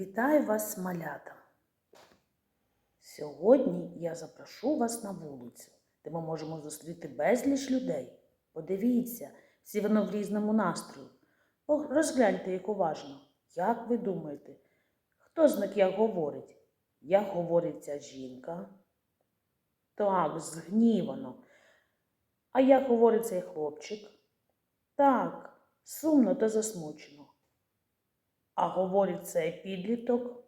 Вітаю вас, малята! Сьогодні я запрошу вас на вулицю, де ми можемо зустріти безліч людей. Подивіться, всі вони в різному настрою. Розгляньте їх уважно. Як ви думаєте, хто з них як говорить? Як говорить ця жінка? Так, згнівано. А як говорить цей хлопчик? Так, сумно та засмучено. А говорить цей підліток?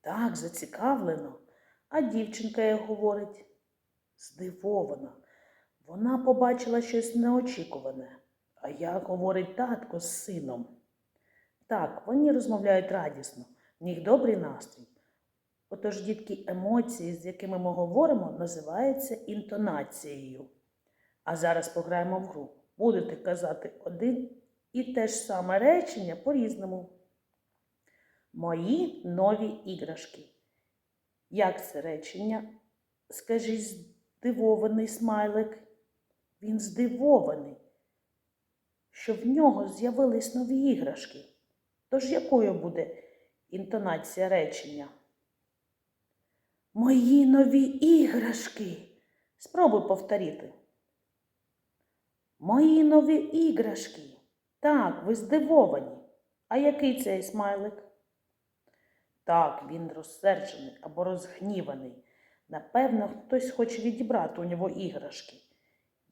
Так, зацікавлено. А дівчинка як говорить? Здивована. Вона побачила щось неочікуване. А як говорить татко з сином? Так, вони розмовляють радісно, в них добрий настрій. Отож, дітки, емоції, з якими ми говоримо, називаються інтонацією. А зараз пограємо в гру. Будете казати один і те ж саме речення по-різному. Мої нові іграшки. Як це речення? Скажіть, здивований смайлик. Він здивований, що в нього з'явились нові іграшки. Тож якою буде інтонація речення? Мої нові іграшки. Спробуй повторити. Мої нові іграшки. Так, ви здивовані. А який цей смайлик? Так, він розсерджений або розгніваний. Напевно, хтось хоче відібрати у нього іграшки.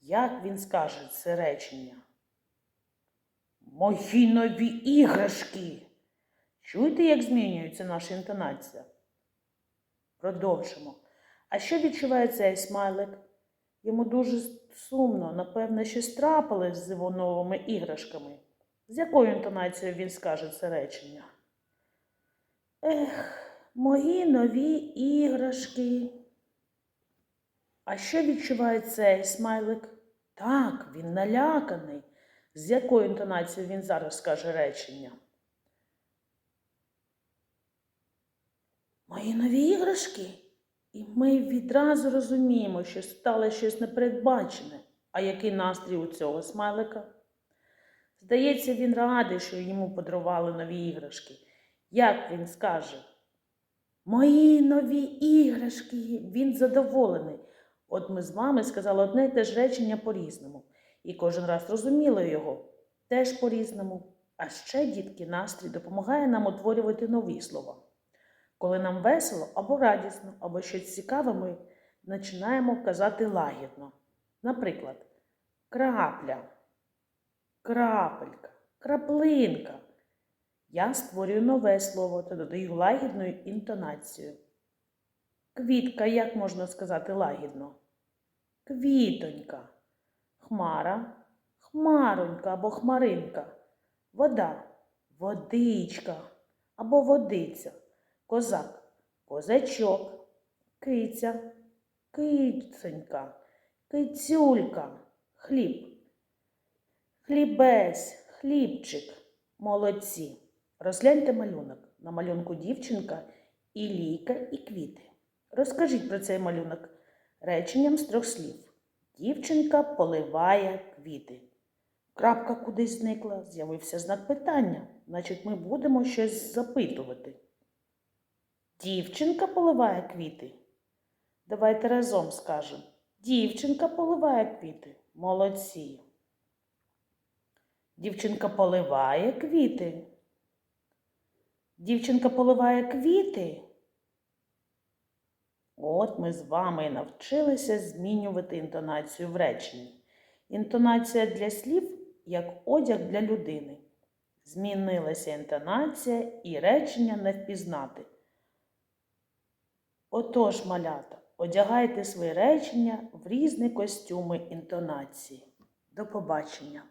Як він скаже це речення? Мої нові іграшки. Чуєте, як змінюється наша інтонація? Продовжимо. А що відчуває цей смайлик? Йому дуже сумно, напевно, щось трапилось з його новими іграшками. З якою інтонацією він скаже це речення? Ех, мої нові іграшки. А що відчуває цей смайлик? Так, він наляканий. З якою інтонацією він зараз скаже речення? Мої нові іграшки. І ми відразу розуміємо, що стало щось непередбачене. А який настрій у цього смайлика? Здається, він радий, що йому подарували нові іграшки. Як він скаже? Мої нові іграшки. Він задоволений. От ми з вами сказали одне й те ж речення по-різному. І кожен раз розуміли його теж по-різному. А ще, дітки, настрій допомагає нам утворювати нові слова. Коли нам весело або радісно, або щось цікаве, ми починаємо казати лагідно. Наприклад, крапля, крапелька, краплинка. Я створюю нове слово та додаю лагідною інтонацією. Квітка, як можна сказати лагідно? Квітонька, хмара, хмаронька або хмаринка, вода, водичка або водиця, козак, козачок, киця, киценька, кицюлька, хліб, хлібець, хлібчик, молодці. Розгляньте малюнок. На малюнку дівчинка і лійка, і квіти. Розкажіть про цей малюнок реченням з трьох слів. Дівчинка поливає квіти. Крапка кудись зникла, з'явився знак питання. Значить, ми будемо щось запитувати. Дівчинка поливає квіти. Давайте разом скажемо. Дівчинка поливає квіти. Молодці. Дівчинка поливає квіти. Дівчинка поливає квіти. От ми з вами і навчилися змінювати інтонацію в реченні. Інтонація для слів як одяг для людини. Змінилася інтонація і речення не впізнати. Отож, малята, одягайте свої речення в різні костюми інтонації. До побачення!